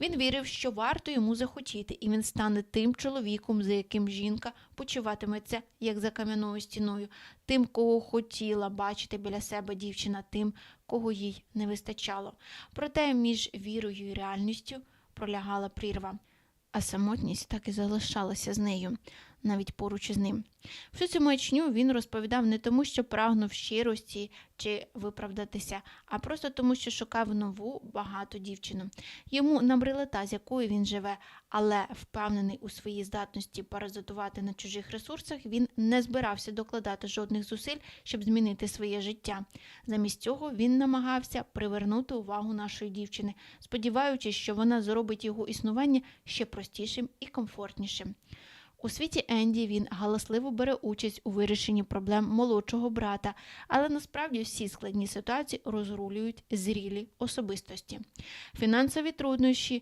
Він вірив, що варто йому захотіти, і він стане тим чоловіком, за яким жінка почуватиметься як за кам'яною стіною, тим, кого хотіла бачити біля себе дівчина, тим, кого їй не вистачало. Проте між вірою і реальністю пролягала прірва, а самотність так і залишалася з нею, навіть поруч із ним. Всю цю маячню він розповідав не тому, що прагнув щирості чи виправдатися, а просто тому, що шукав нову багату дівчину. Йому набрила та, з якою він живе, але впевнений у своїй здатності паразитувати на чужих ресурсах, він не збирався докладати жодних зусиль, щоб змінити своє життя. Замість цього він намагався привернути увагу нашої дівчини, сподіваючись, що вона зробить його існування ще простішим і комфортнішим. У світі Енді він галасливо бере участь у вирішенні проблем молодшого брата, але насправді всі складні ситуації розрулюють зрілі особистості. Фінансові труднощі